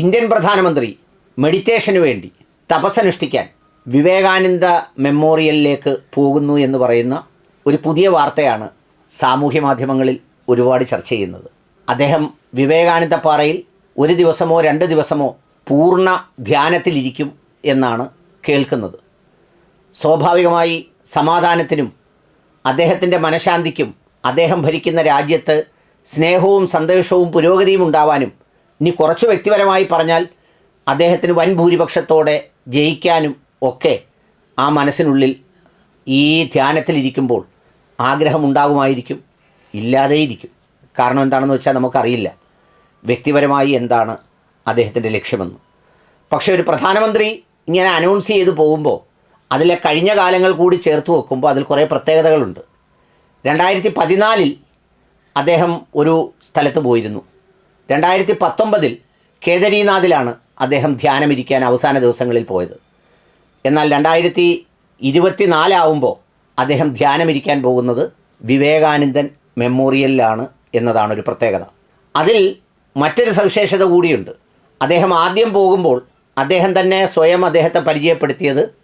Indian പ്രധാനമന്ത്രി മെഡിറ്റേഷന് വേണ്ടി തപസ്സനുഷ്ഠിക്കാൻ വിവേകാനന്ദ മെമ്മോറിയലിലേക്ക് പോകുന്നു എന്ന് പറയുന്ന ഒരു പുതിയ വാർത്തയാണ് സാമൂഹ്യ മാധ്യമങ്ങളിൽ ഒരുപാട് ചർച്ച ചെയ്യുന്നത്. അദ്ദേഹം വിവേകാനന്ദ പാറയിൽ ഒരു ദിവസമോ രണ്ട് ദിവസമോ പൂർണ ധ്യാനത്തിലിരിക്കും എന്നാണ് കേൾക്കുന്നത്. സ്വാഭാവികമായി സമാധാനത്തിനും അദ്ദേഹത്തിന്റെ മനഃശാന്തിക്കും അദ്ദേഹം ഭരിക്കുന്ന രാജ്യത്ത് സ്നേഹവും സന്തോഷവും പുരോഗതിയും ഉണ്ടാവാനും ഇനി കുറച്ച് വ്യക്തിപരമായി പറഞ്ഞാൽ അദ്ദേഹത്തിന് വൻ ഭൂരിപക്ഷത്തോടെ ജയിക്കാനും ഒക്കെ ആ മനസ്സിനുള്ളിൽ ഈ ധ്യാനത്തിലിരിക്കുമ്പോൾ ആഗ്രഹമുണ്ടാകുമായിരിക്കും ഇല്ലാതെയിരിക്കും. കാരണം എന്താണെന്ന് വെച്ചാൽ നമുക്കറിയില്ല വ്യക്തിപരമായി എന്താണ് അദ്ദേഹത്തിന്റെ ലക്ഷ്യമെന്ന്. പക്ഷേ ഒരു പ്രധാനമന്ത്രി ഇങ്ങനെ അനൗൺസ് ചെയ്ത് പോകുമ്പോൾ അതിലെ കഴിഞ്ഞ കാലങ്ങൾ കൂടി ചേർത്ത് വെക്കുമ്പോൾ അതിൽ കുറേ പ്രത്യേകതകളുണ്ട്. രണ്ടായിരത്തി പതിനാലിൽ അദ്ദേഹം ഒരു സ്ഥലത്ത് പോയിരുന്നു. രണ്ടായിരത്തി പത്തൊമ്പതിൽ കേദരീനാഥിലാണ് അദ്ദേഹം ധ്യാനമിരിക്കാൻ അവസാന ദിവസങ്ങളിൽ പോയത്. എന്നാൽ രണ്ടായിരത്തി ഇരുപത്തിനാലാവുമ്പോൾ അദ്ദേഹം ധ്യാനമിരിക്കാൻ പോകുന്നത് വിവേകാനന്ദൻ മെമ്മോറിയലിലാണ് എന്നതാണ് ഒരു പ്രത്യേകത. അതിൽ മറ്റൊരു സവിശേഷത കൂടിയുണ്ട്. അദ്ദേഹം ആദ്യം പോകുമ്പോൾ അദ്ദേഹം തന്നെ സ്വയം അദ്ദേഹത്തെ പരിചയപ്പെടുത്തിയത്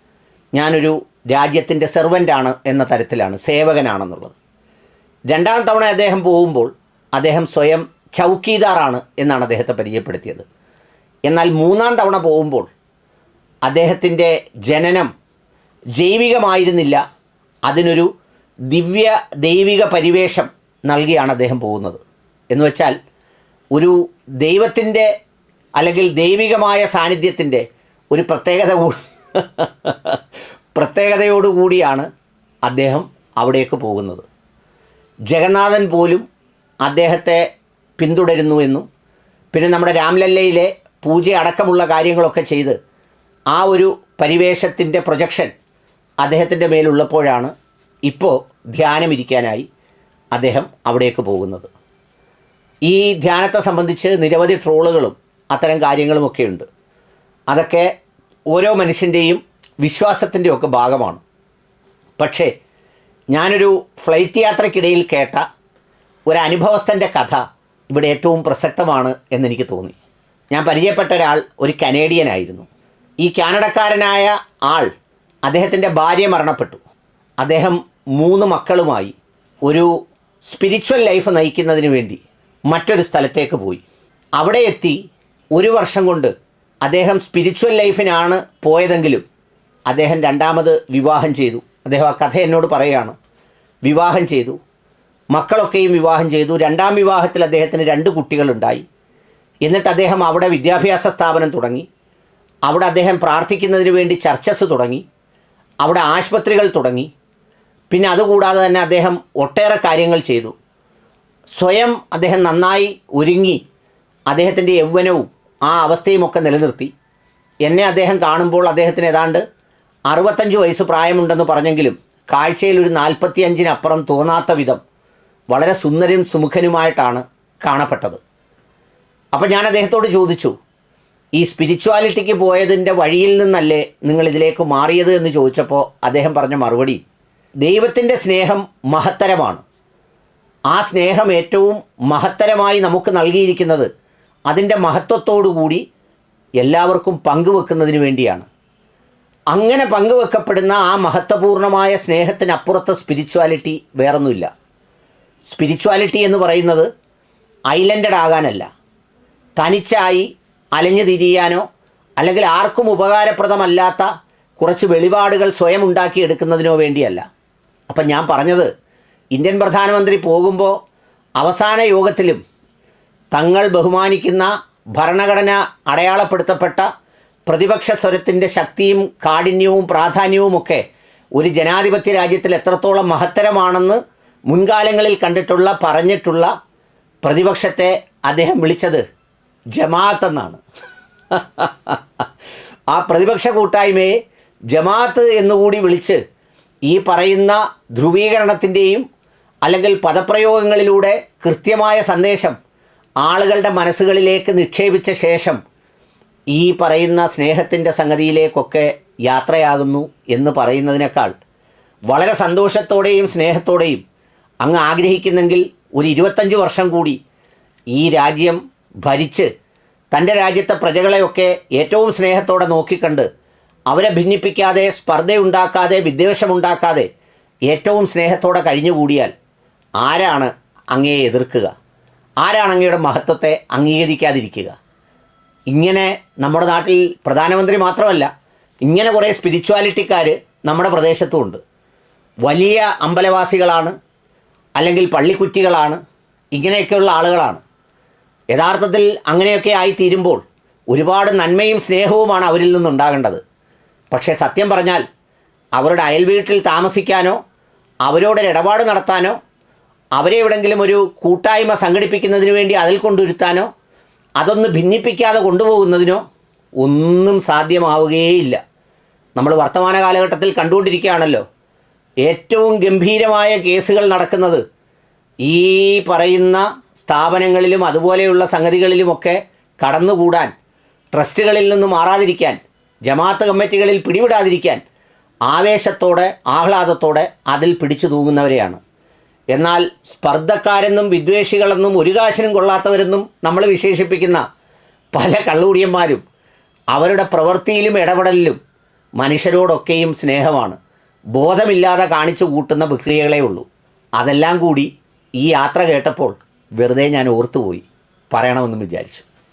ഞാനൊരു രാജ്യത്തിന്റെ സെർവന്റാണ് എന്ന തരത്തിലാണ് സേവകനാണെന്നുള്ളത്. രണ്ടാം തവണ അദ്ദേഹം പോകുമ്പോൾ അദ്ദേഹം സ്വയം ചൗക്കീദാറാണ് എന്നാണ് അദ്ദേഹത്തെ പരിചയപ്പെടുത്തിയത്. എന്നാൽ മൂന്നാം തവണ പോകുമ്പോൾ അദ്ദേഹത്തിന്റെ ജനനം ജൈവികമായിരുന്നില്ല. അതിനൊരു ദിവ്യ ദൈവിക പരിവേഷം നൽകിയാണ് അദ്ദേഹം പോകുന്നത്. എന്ന് വെച്ചാൽ ഒരു ദൈവത്തിന്റെ അല്ലെങ്കിൽ ദൈവികമായ സാന്നിധ്യത്തിന്റെ ഒരു പ്രത്യേകത പ്രത്യേകതയോടുകൂടിയാണ് അദ്ദേഹം അവിടേക്ക് പോകുന്നത്. ജഗന്നാഥൻ പോലും അദ്ദേഹത്തെ പിന്തുടരുന്നു എന്നും പിന്നെ നമ്മുടെ രാംലല്ലയിലെ പൂജ അടക്കമുള്ള കാര്യങ്ങളൊക്കെ ചെയ്ത് ആ ഒരു പരിവേഷത്തിന്റെ പ്രൊജക്ഷൻ അദ്ദേഹത്തിന്റെ മേലുള്ളപ്പോഴാണ് ഇപ്പോൾ ധ്യാനമിരിക്കാനായി അദ്ദേഹം അവിടേക്ക് പോകുന്നത്. ഈ ധ്യാനത്തെ സംബന്ധിച്ച് നിരവധി ട്രോളുകളും അത്തരം കാര്യങ്ങളുമൊക്കെ ഉണ്ട് അതൊക്കെ ഓരോ മനുഷ്യന്റെയും വിശ്വാസത്തിന്റെ ഒക്കെ ഭാഗമാണ്. പക്ഷേ ഞാനൊരു ഫ്ലൈറ്റ് യാത്രക്കിടയിൽ കേട്ട ഒരു അനുഭവസ്ഥന്റെ കഥ ഇവിടെ ഏറ്റവും പ്രസക്തമാണ് എന്നെനിക്ക് തോന്നി. ഞാൻ പരിചയപ്പെട്ട ഒരാൾ ഒരു കനേഡിയനായിരുന്നു. ഈ കാനഡക്കാരനായ ആൾ അദ്ദേഹത്തിന്റെ ഭാര്യ മരണപ്പെട്ടു. അദ്ദേഹം മൂന്ന് മക്കളുമായി ഒരു സ്പിരിച്വൽ ലൈഫ് നയിക്കുന്നതിന് വേണ്ടി മറ്റൊരു സ്ഥലത്തേക്ക് പോയി. അവിടെ എത്തി ഒരു വർഷം കൊണ്ട് അദ്ദേഹം സ്പിരിച്വൽ ലൈഫിനാണ് പോയതെങ്കിലും അദ്ദേഹം രണ്ടാമത് വിവാഹം ചെയ്തു. അദ്ദേഹം ആ കഥ എന്നോട് പറയുകയാണ്. വിവാഹം ചെയ്തു. മക്കളൊക്കെയും വിവാഹം ചെയ്തു. രണ്ടാം വിവാഹത്തിൽ അദ്ദേഹത്തിന് രണ്ട് കുട്ടികളുണ്ടായി. എന്നിട്ട് അദ്ദേഹം അവിടെ വിദ്യാഭ്യാസ സ്ഥാപനം തുടങ്ങി. അവിടെ അദ്ദേഹം പ്രാർത്ഥിക്കുന്നതിന് വേണ്ടി ചർച്ചസ് തുടങ്ങി. അവിടെ ആശുപത്രികൾ തുടങ്ങി. പിന്നെ അതുകൂടാതെ തന്നെ അദ്ദേഹം ഒട്ടേറെ കാര്യങ്ങൾ ചെയ്തു. സ്വയം അദ്ദേഹം നന്നായി ഒരുങ്ങി. അദ്ദേഹത്തിന്റെ യൗവനവും ആ അവസ്ഥയും ഒക്കെ നിലനിർത്തി. എന്നെ അദ്ദേഹം കാണുമ്പോൾ അദ്ദേഹത്തിന് ഏതാണ്ട് അറുപത്തഞ്ച് വയസ്സ് പ്രായമുണ്ടെന്ന് പറഞ്ഞെങ്കിലും കാഴ്ചയിൽ ഒരു നാൽപ്പത്തിയഞ്ചിനപ്പുറം തോന്നാത്ത വിധം വളരെ സുന്ദരും സുമുഖനുമായിട്ടാണ് കാണപ്പെട്ടത്. അപ്പം ഞാൻ അദ്ദേഹത്തോട് ചോദിച്ചു ഈ സ്പിരിച്വാലിറ്റിക്ക് പോയതിന്റെ വഴിയിൽ നിന്നല്ലേ നിങ്ങൾ ഇതിലേക്ക് മാറിയത്? എന്ന് ചോദിച്ചപ്പോൾ അദ്ദേഹം പറഞ്ഞ മറുപടി ദൈവത്തിന്റെ സ്നേഹം മഹത്തരമാണ്. ആ സ്നേഹം ഏറ്റവും മഹത്തരമായി നമുക്ക് നൽകിയിരിക്കുന്നത് അതിന്റെ മഹത്വത്തോടുകൂടി എല്ലാവർക്കും പങ്കുവെക്കുന്നതിന് വേണ്ടിയാണ്. അങ്ങനെ പങ്കുവെക്കപ്പെടുന്ന ആ മഹത്വപൂർണമായ സ്നേഹത്തിനപ്പുറത്തെ സ്പിരിച്വാലിറ്റി വേറൊന്നുമില്ല. സ്പിരിച്വാലിറ്റി എന്ന് പറയുന്നത് ഐലൻഡഡ് ആകാനല്ല. തനിച്ചായി അലഞ്ഞു തിരിയാനോ അല്ലെങ്കിൽ ആർക്കും ഉപകാരപ്രദമല്ലാത്ത കുറച്ച് വെളിപാടുകൾ സ്വയം ഉണ്ടാക്കിയെടുക്കുന്നതിനോ വേണ്ടിയല്ല. അപ്പം ഞാൻ പറഞ്ഞത് ഇന്ത്യൻ പ്രധാനമന്ത്രി പോകുമ്പോൾ അവസാന യോഗത്തിലും തങ്ങൾ ബഹുമാനിക്കുന്ന ഭരണഘടന അടയാളപ്പെടുത്തപ്പെട്ട പ്രതിപക്ഷ സ്വരത്തിന്റെ ശക്തിയും കാഠിന്യവും പ്രാധാന്യവുമൊക്കെ ഒരു ജനാധിപത്യ രാജ്യത്തിൽ എത്രത്തോളം മഹത്തരമാണെന്ന് മുൻകാലങ്ങളിൽ കണ്ടിട്ടുള്ള പറഞ്ഞിട്ടുള്ള പ്രതിപക്ഷത്തെ അദ്ദേഹം വിളിച്ചത് ജമാഅത്ത് എന്നാണ്. ആ പ്രതിപക്ഷ കൂട്ടായ്മയെ ജമാഅത്ത് എന്നുകൂടി വിളിച്ച് ഈ പറയുന്ന ധ്രുവീകരണത്തിന്റെയും അല്ലെങ്കിൽ പദപ്രയോഗങ്ങളിലൂടെ കൃത്യമായ സന്ദേശം ആളുകളുടെ മനസ്സുകളിലേക്ക് നിക്ഷേപിച്ച ശേഷം ഈ പറയുന്ന സ്നേഹത്തിന്റെ സംഗതിയിലേക്കൊക്കെ യാത്രയാകുന്നു എന്ന് പറയുന്നതിനേക്കാൾ വളരെ സന്തോഷത്തോടെയും സ്നേഹത്തോടെയും അങ്ങ് ആഗ്രഹിക്കുന്നെങ്കിൽ ഒരു ഇരുപത്തഞ്ച് വർഷം കൂടി ഈ രാജ്യം ഭരിച്ച് തന്റെ രാജ്യത്തെ പ്രജകളെയൊക്കെ ഏറ്റവും സ്നേഹത്തോടെ നോക്കിക്കണ്ട്. അവരെ ഭിന്നിപ്പിക്കാതെ സ്പർദ്ധയുണ്ടാക്കാതെ വിദ്വേഷമുണ്ടാക്കാതെ ഏറ്റവും സ്നേഹത്തോടെ കഴിഞ്ഞുകൂടിയാൽ ആരാണ് അങ്ങയെ എതിർക്കുക? ആരാണ് അങ്ങയുടെ മഹത്വത്തെ അംഗീകരിക്കാതിരിക്കുക? ഇങ്ങനെ നമ്മുടെ നാട്ടിൽ പ്രധാനമന്ത്രി മാത്രമല്ല ഇങ്ങനെ കുറേ സ്പിരിച്വാലിറ്റിക്കാർ നമ്മുടെ പ്രദേശത്തുമുണ്ട് വലിയ അമ്പലവാസികളാണ് അല്ലെങ്കിൽ പള്ളിക്കുറ്റികളാണ്. ഇങ്ങനെയൊക്കെയുള്ള ആളുകളാണ്. യഥാർത്ഥത്തിൽ അങ്ങനെയൊക്കെ ആയിത്തീരുമ്പോൾ ഒരുപാട് നന്മയും സ്നേഹവുമാണ് അവരിൽ നിന്നുണ്ടാകേണ്ടത്. പക്ഷേ സത്യം പറഞ്ഞാൽ അവരുടെ അയൽവീട്ടിൽ താമസിക്കാനോ അവരോട് ഇടപാട് നടത്താനോ അവരെ എവിടെങ്കിലും ഒരു കൂട്ടായ്മ സംഘടിപ്പിക്കുന്നതിന് വേണ്ടി അതിൽ കൊണ്ടുവരുത്താനോ അതൊന്ന് ഭിന്നിപ്പിക്കാതെ കൊണ്ടുപോകുന്നതിനോ ഒന്നും സാധ്യമാവുകയേയില്ല. നമ്മൾ വർത്തമാന കാലഘട്ടത്തിൽ കണ്ടുകൊണ്ടിരിക്കുകയാണല്ലോ. ഏറ്റവും ഗംഭീരമായ കേസുകൾ നടക്കുന്നത് ഈ പറയുന്ന സ്ഥാപനങ്ങളിലും അതുപോലെയുള്ള സംഗതികളിലുമൊക്കെ കടന്നുകൂടാൻ ട്രസ്റ്റുകളിൽ നിന്ന് മാറാതിരിക്കാൻ ജമാഅത്ത് കമ്മിറ്റികളിൽ പിടിവിടാതിരിക്കാൻ ആവേശത്തോടെ ആഹ്ലാദത്തോടെ അതിൽ പിടിച്ചു തൂങ്ങുന്നവരെയാണ്. എന്നാൽ സ്പർദ്ധക്കാരെന്നും വിദ്വേഷികളെന്നും ഒരു കാശിനും കൊള്ളാത്തവരെന്നും നമ്മൾ വിശേഷിപ്പിക്കുന്ന പല കള്ളൂടിയന്മാരും അവരുടെ പ്രവൃത്തിയിലും ഇടപെടലിലും മനുഷ്യരോടൊക്കെയും സ്നേഹമാണ്. ബോധമില്ലാതെ കാണിച്ചു കൂട്ടുന്ന വിക്രിയകളേ ഉള്ളൂ. അതെല്ലാം കൂടി ഈ യാത്ര കേട്ടപ്പോൾ വെറുതെ ഞാൻ ഓർത്തുപോയി. പറയണമെന്നും വിചാരിച്ചു.